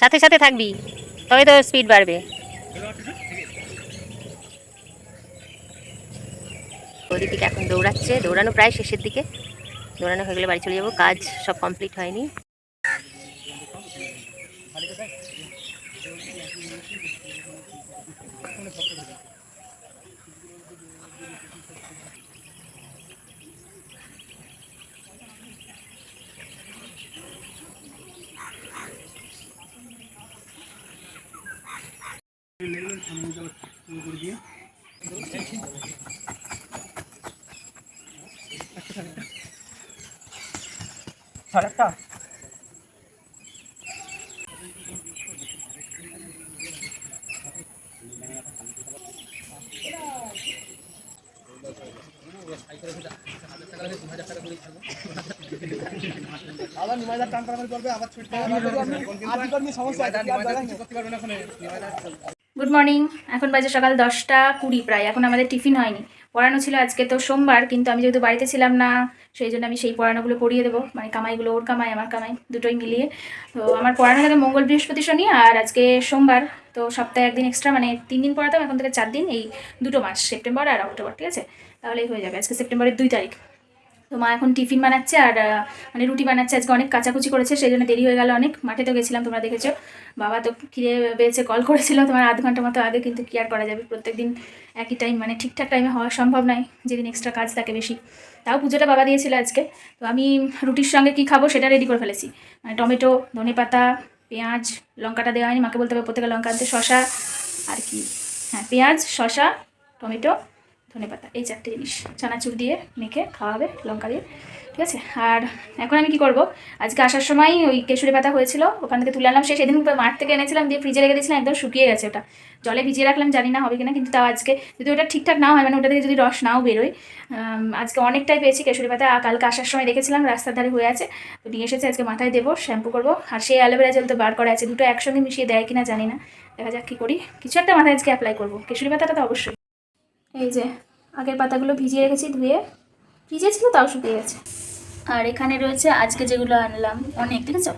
সাথে সাথে থাকবি তবে তো স্পিড বাড়বে। এখন দৌড়াচ্ছে, দৌড়ানো প্রায় শেষের দিকে। দৌড়ানো হয়ে গেলে বাড়ি চলে যাব, কাজ সব কমপ্লিট হয়নি। আবার নিমাইদার টান টানাটানি করবে আবার ছুটতে সমস্যা গুড মর্নিং এখন বাজে সকাল দশটা কুড়ি প্রায়। এখন আমাদের টিফিন হয়নি। পড়ানো ছিল আজকে তো সোমবার, কিন্তু আমি যেহেতু বাড়িতে ছিলাম না, সেই জন্য আমি সেই পড়ানোগুলো পড়িয়ে দেবো। মানে কামাইগুলো ওর কামাই, আমার কামাই, দুটোই মিলিয়ে। তো আমার পড়ানো থাকে মঙ্গল বৃহস্পতি শনি আর আজকে সোমবার। তো সপ্তাহে একদিন এক্সট্রা মানে তিন দিন পড়াতাম, এখন থেকে চার দিন, এই দুটো মাস, সেপ্টেম্বর আর অক্টোবর, ঠিক আছে? তাহলেই হয়ে যাবে। আজকে সেপ্টেম্বরের দুই তারিখ। তো মা এখন টিফিন বানাচ্ছে আর মানে রুটি বানাচ্ছে। আজকে অনেক কাচাকুচি করেছে, সেই জন্য দেরি হয়ে গেল অনেক। মাঠে তো গেছিলাম, তোমরা দেখেছ। বাবা তো খিদে পেয়েছে কল করেছিল তোমার আধ ঘণ্টা মতো আগে, কিন্তু কি আর করা যাবে? প্রত্যেকদিন একই টাইম মানে ঠিকঠাক টাইমে হওয়া সম্ভব নয়, যেদিন এক্সট্রা কাজ থাকে বেশি। তাও পুজোটা বাবা দিয়েছিল আজকে। তো আমি রুটির সঙ্গে কি খাব সেটা রেডি করে ফেলেছি। মানে টমেটো, ধনে পাতা, পেঁয়াজ, লঙ্কাটা দেওয়া হয়নি, মাকে বলতে হবে প্রত্যেকে লঙ্কা আনতে শশা আর কি। হ্যাঁ পেঁয়াজ শশা টমেটো ধনেপাতা, এই চারটে জিনিস। চানাচুর দিয়ে মেখে খাওয়াবে, লঙ্কা দিয়ে, ঠিক আছে? আর এখন আমি কি করব? আজকে আসার সময় ওই কেশুরি পাতা হয়েছিল, ওখান থেকে তুলে আনলাম। সে সেদিন মাঠ থেকে এনেছিলাম, দিয়ে ফ্রিজে রেখে দিয়েছিলাম, একদম শুকিয়ে গেছে ওটা। জলে ভিজিয়ে রাখলাম, জানি না হবে কিনা, কিন্তু তাও আজকে যদি ওটা ঠিকঠাক না হয় মানে ওটা থেকে যদি রস নাও বেরোয় আজকে অনেকটাই পেয়েছি কেশুরি পাতা। কালকে আসার সময় দেখেছিলাম, রাস্তার ধারে হয়ে আছে। তো নিয়ে এসেছে, আজকে মাথায় দেবো, শ্যাম্পু করব। আর সেই অ্যালোভেরা জেল তো বার করা আছে, দুটো একসঙ্গে মিশিয়ে দেয় কিনা জানি না। দেখা যাক কী করি। কিছু একটা মাথায় আজকে অ্যাপ্লাই করব। কেশুরি পাতাটা তো অবশ্যই। এই যে, আগের পাতাগুলো ভিজিয়ে রেখেছি ধুয়ে। ভিজেছিল, তাও শুকিয়ে গেছে। আর এখানে রয়েছে আজকে যেগুলো আনলাম, অনেক ঠিক আছে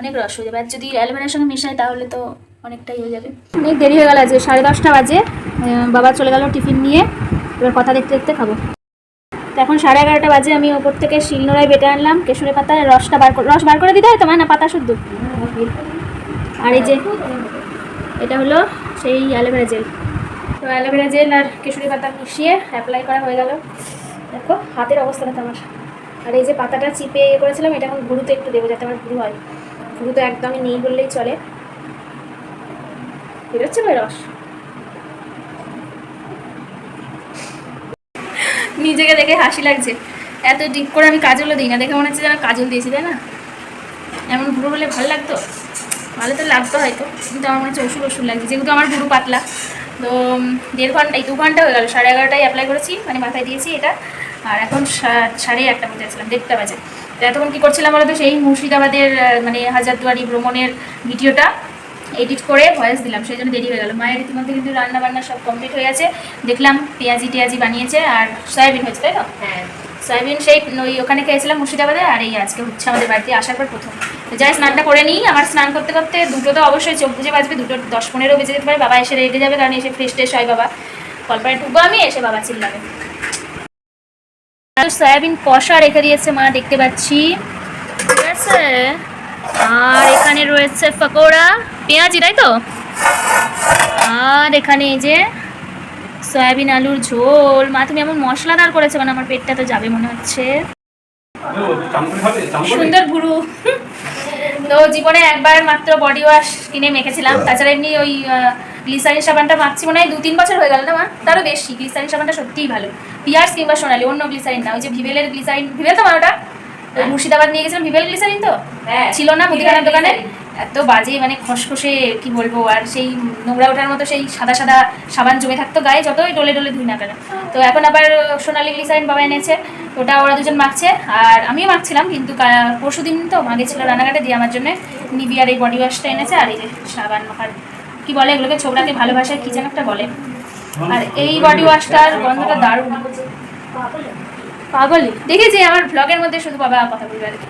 অনেক রস হয়ে যাবে। আর যদি অ্যালোভেরার সঙ্গে মেশাই, তাহলে তো অনেকটাই হয়ে যাবে। অনেক দেরি হয়ে গেল আজকে, সাড়ে দশটা বাজে। বাবা চলে গেল টিফিন নিয়ে। এবার কথা দেখতে দেখতে খাব। তো এখন সাড়ে এগারোটা বাজে, আমি ওপর থেকে শিলনোড়ায় বেটে আনলাম, কেশরে পাতায় রসটা বার করে রস বার করে দিতে হয় তোমার না পাতা শুদ্ধ? আর এই যে, এটা হলো সেই অ্যালোভেরা জেল। তো অ্যালোভেরা জেল আর কেশুরি পাতা মিশিয়ে অ্যাপ্লাই করা হয়ে গেল। দেখো, হাতের অবস্থাটা তো আমার। আর এই যে পাতাটা চিপে ইয়ে করেছিলাম, এটা এখন গুরুতে একটু দেবো যাতে আমার গুরু হয়। গুরু তো একদমই নেই বললেই চলে। বেরোচ্ছে ভাই রস। নিজেকে দেখে হাসি লাগছে। এত ডিপ করে আমি কাজলও দিই না, দেখে মনে হচ্ছে যেন কাজল দিয়েছি, তাই না? এমন গুঁড়ো হলে ভালো লাগতো? ভালো তো লাগতো হয়তো, কিন্তু আমার মনে হচ্ছে ওষুধ ওষুধ লাগছে, যেহেতু আমার গুরু পাতলা। তো, দেড় ঘণ্টা এই দু ঘণ্টা হয়ে গেল, সাড়ে এগারোটায় অ্যাপ্লাই করেছি মানে মাথায় দিয়েছি এটা। আর এখন সাড়ে একটা বাজে আসলাম দেড়টা বাজে। তো এতক্ষণ কী করছিলাম বলতো, সেই মুর্শিদাবাদের মানে হাজারদুয়ারি ভ্রমণের ভিডিওটা এডিট করে ভয়েস দিলাম, সেই জন্য দেরি হয়ে গেল। মায়ের ইতিমধ্যে কিন্তু রান্না বান্না সব কমপ্লিট হয়ে গেছে। দেখলাম পেঁয়াজি টেয়াজি বানিয়েছে, আর সয়াবিন হয়েছে, তাই তো? হ্যাঁ। সয়াবিন সেই ওই ওখানে খেয়েছিলাম মুর্শিদাবাদে, আর এই আজকে হচ্ছে আমাদের বাড়িতে আসার পর প্রথম। যাই, স্নানটা করে নিই। আমার স্নান করতে করতে দুটো তো অবশ্যই চোখ বুঝে বাজবে, দুটো দশ পনেরো বেজে যেতে পারে। বাবা এসে রেগে যাবে, কারণ এসে ফ্রেশ ট্রেশ হয় বাবা। কলপারে ঢুকবো আমি, এসে বাবা চিল্লাবে। সয়াবিন কষা রেখে দিয়েছে মা, দেখতে পাচ্ছি। ঠিক আছে। আর এখানে রয়েছে পকোড়া, পেঁয়াজি, তাই তো? আর এখানে এই যে সয়াবিন আলুর ঝোল। মা তুমি এমন মশলাদার করেছ মানে আমার পেটটা তো যাবে মনে হচ্ছে। সুন্দর গুরু। তো জীবনে একবার মাত্র বডি ওয়াশ কিনে মেখেছিলাম। তাছাড়া এমনি ওই গ্লিসারিন সাবানটা মাখছি মনে হয় দু তিন বছর হয়ে গেল না মা? তারও বেশি। গ্লিসারিন সাবানটা সত্যিই ভালো। পিয়ার্স কিংবা সোনালি অন্য গ্লিসারিন না। ওই যে ভিভেলের গ্লিসারিন ভিভেল তো মা ওটা? মুর্শিদাবাদ নিয়ে গেছিলাম ভিভেল গ্লিসারিন তো? হ্যাঁ। ছিল না মুদিখানার দোকানে? এত বাজে মানে খসখসে, কি বলব, আর সেই নোংরা ওঠার মতো সেই সাদা সাদা সাবান জমে থাকতো গায়ে, যতই ডলে ডলে ধুই না কেন। তো এখন আবার সোনালি গ্লিসারিন বাবা এনেছে, ওটা ওরা দুজন মাখছে, আর আমিও মাখছিলাম, কিন্তু পরশু দিন তো মা গেছিল রান্নাঘাটে দিয়ে আমার জন্য নিবিয়ার এই বডি ওয়াশটা এনেছে, আর এই যে সাবান মাখার, কি বলে এগুলোকে ছোবরাকে ভালোবাসায় কি যেন একটা বলে। আর এই বডি ওয়াশটার গন্ধটা দারুণ। পাগলি দেখেছি আমার ব্লগের মধ্যে শুধু বাবা কথা বলবে আর কি।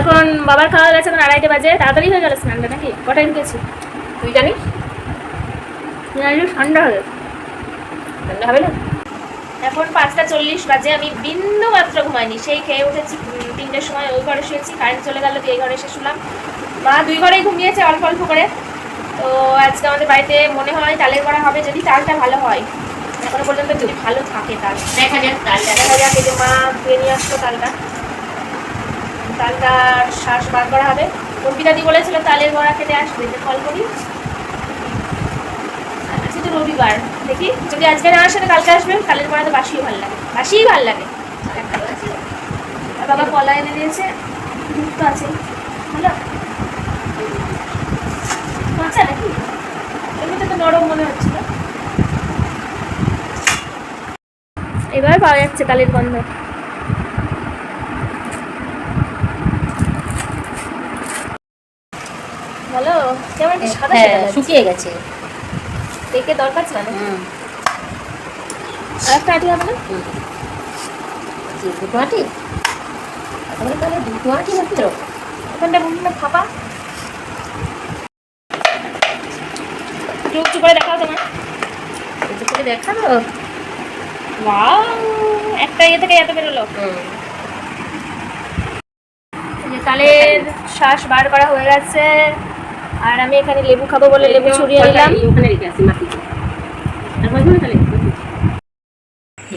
এখন বাবার খাওয়া গেছে, এখন আড়াইটে বাজে। তাড়াতাড়ি হয়ে গেল স্নানটা নাকি? কটায় ঢুকেছি তুই জানিস? জানি ঠান্ডা হয়ে ঠান্ডা হবে না? এখন পাঁচটা চল্লিশ বাজে, আমি বিন্দু মাত্র ঘুমাইনি। সেই খেয়ে উঠেছি তিনটের সময় ওই ঘরে শুয়েছি কারেন্ট চলে গেল, দিয়ে ঘরে এসে শুলাম। মা দুই ঘরেই ঘুমিয়েছে, অল্প অল্প করে। তো আজকে আমাদের বাড়িতে মনে হয় তালের বড়া হবে, যদি তালটা ভালো হয়। এখনও পর্যন্ত যদি ভালো থাকে তাল। দেখা যাক তালটা দেখা যাক, এই যে মা ধুয়ে নিয়ে আসতো তালটা। তালটার শ্বাস বার করা হবে। অর্পিতা দি বলেছিল, তালের বড়া খেতে আসবে যে কল করি। আজকে তো রবিবার। দেখি, যদি আজকে না আসে কালকে আসবে। কালের বড়া তো বাসিই ভালো লাগে। বাসিই ভালো লাগে। আর বাবা কলা এনে দিয়েছে, দুধ তো আছে ভালো কাঁচা নাকি? এমনিতে তো নরম মনে হচ্ছিল। এবার পাওয়া যাচ্ছে কালের গন্ধ ভালো কেমন একটা সাদা হ্যাঁ শুকিয়ে গেছে। দেখে দরকার ছিল না? আর একটা আটি হবে না? দুটো আটি? তাহলে তাহলে দুটো আটি মাত্র। ওখানটা বিভিন্ন ফাঁপা। একটু উঁচু করে দেখাও তোমার একটু করে দেখাবো? ওয়াও একটা ইয়ে থেকে এত বেরোলো। তালের শ্বাস বার করা হয়ে গেছে। আর আমি এখানে লেবু খাব বলে লেবু ছড়িয়ে নিলাম ওখানে রেখে আসি মাটিতে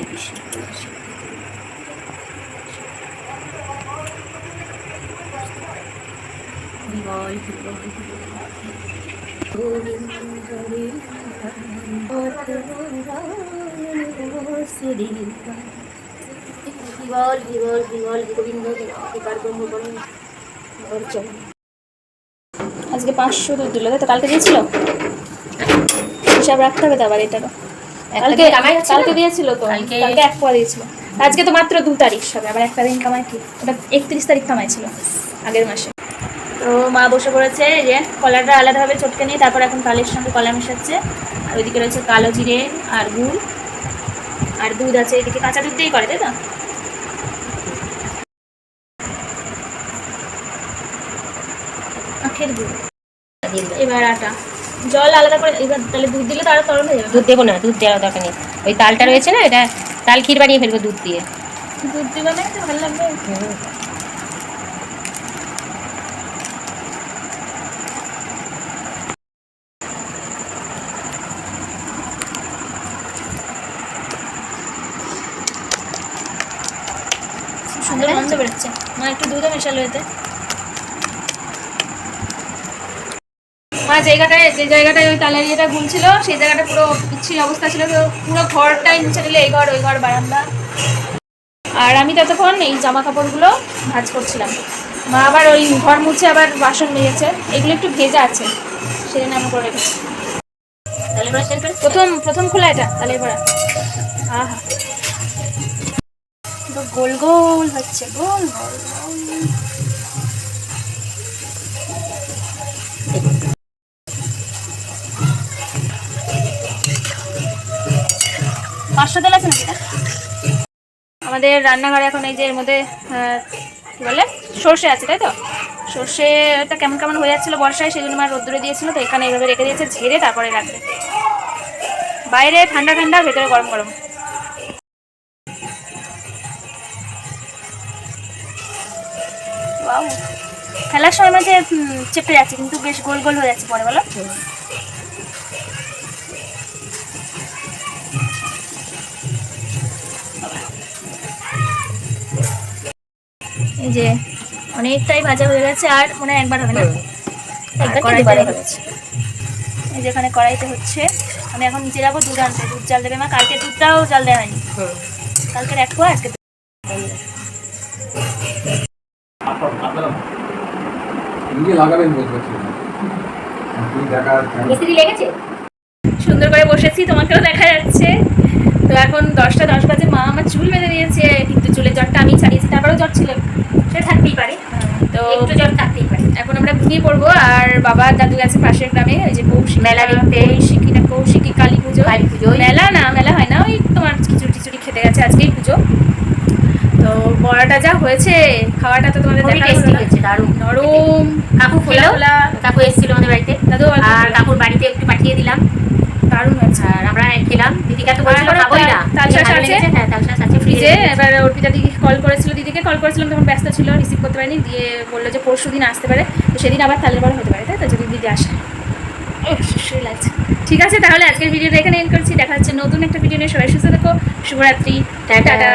কৃষ্ণ বিমল বিমল গোবিন্দ বিকার ব্রহ্ম আজকে পাঁচশো দুধ দিল তাই তো কালকে দিয়েছিল? হিসাব রাখতে হবে তো আবার এটারও কালকে কালকে দিয়েছিল তো কালকে- এক পোয়া দিয়েছিল। আজকে তো মাত্র দু তারিখ সবে আবার একটা দিন কামাই কি? ওটা একত্রিশ তারিখ কামাই ছিল আগের মাসে। তো মা বসে পড়েছে যে কলাটা আলাদাভাবে চটকে নিয়ে তারপর এখন কালের সঙ্গে কলা মেশাচ্ছে। আর ওইদিকে রয়েছে কালো জিরে আর গুড়। আর দুধ আছে এদিকে কাঁচা দুধ দিয়েই করে তাই তো আখের গুড় দিয়ে দিলাম। এবার আটা। জল আলাদা করে এবার তাহলে দুধ দিলে তো আরও তরল হয়ে যাবে। দুধ দেবো না দুধ দেওয়ার দরকার নেই। ওই তালটা রয়েছে না এটা তাল ক্ষীর বানিয়ে ফেলব দুধ দিয়ে। দুধ দিবে না একটু ভালো লাগবে। সুন্দর গন্ধ বেরোচ্ছে। মা একটু দুধও মেশালো এতে। জায়গাটায় যে জায়গাটায় ওই তালের ইয়েটা গুলছিল সেই জায়গাটা পুরো বিচ্ছিরি অবস্থা ছিল। তো পুরো ঘরটাই মুছে নিলে এই ঘর ওই ঘর বারান্দা। আর আমি ততক্ষণ এই জামা কাপড়গুলো ভাঁজ করছিলাম। মা আবার ওই ঘর মুছে আবার বাসন মেজেছে। এগুলো একটু ভেজা আছে সেজন্য আমি করে রেখেছি। প্রথম প্রথম খোলা এটা তালের বড়া। আহা। গোল গোল হচ্ছে গোল গোল। আমাদের রান্নাঘরে এখন এই যে এর মধ্যে কি বলে? সর্ষে আছে, তাই তো? সর্ষেটা কেমন কেমন হয়ে যাচ্ছিল বর্ষায় সেই জন্য মা রোদ্দুরে দিয়েছিল, তো এখানে এইভাবে রেখে দিয়েছে, ঝেড়ে তারপরে রাখবে। বাইরে ঠান্ডা ঠান্ডা, ভেতরে গরম গরম. খেলার সময় মাঝে চেপে যাচ্ছে, কিন্তু বেশ গোল গোল হয়ে যাচ্ছে পরে, বলো? এই যে অনেকটাই ভাজা হয়ে গেছে আর মনে হয় একবার হবে না। আর কড়াইতে হচ্ছে এই যে এখানে কড়াইতে হচ্ছে। আমি এখন নিচে যাব দুধ আনতে। দুধ জাল দেবে মা। কালকে দুধটাও জাল দেওয়া হয়নি। কালকে এক পোয়া আজকে লাগাবেন লেগেছে? সুন্দর করে বসেছি তোমাকেও দেখা যাচ্ছে। তো এখন দশটা দশ বাজে। মা আমার চুল বেঁধে দিয়েছে কিন্তু চুলের জ্বরটা আমি ছাড়িয়েছি তারপরেও জ্বর ছিল। সে থাকতেই পারে। তো একটু জ্বর থাকতেই পারে। এখন আমরা ঘুমিয়ে পড়ব আর বাবা দাদু আছে পাশের গ্রামে ওই যে কৌশিক মেলা দেখতে। কৌশিকি না কৌশিকি কালী পুজো। কালী পুজো, মেলা না মেলা হয় না ওই তোমার খিচুড়ি টিচুড়ি খেতে গেছে আজকেই পুজো। তো বড়াটা যা হয়েছে খাওয়াটা তো তোমাদের দেখা টেস্টি হয়েছে দারুণ। নরম কাকু খেলো। কাকু এসেছিল আমাদের বাড়িতে। দাদু আর। কাকুর বাড়িতে একটু পাঠিয়ে দিলাম। দারুণ হয়েছে। আর আমরা খেলাম। দিদিকে তো বলছিল খাবোই না তালশাস আছে? হ্যাঁ তালশাস আছে ফ্রিজে এবার অর্পিতা দিদি কল করেছিল দিদিকে কল করেছিলাম তখন ব্যস্ত ছিল রিসিভ করতে পারিনি। দিয়ে বলল যে পরশু দিন আসতে পারে। তো সেদিন আবার তালের বড় হতে পারে তাই তো? যদি দিদি আসে। লাগছে। ঠিক আছে তাহলে আজকের ভিডিওটা এখানে এন্ড করছি। দেখা যাচ্ছে নতুন একটা ভিডিও নিয়ে। সবাই সুস্থ দেখো শুভরাত্রি। টাটা।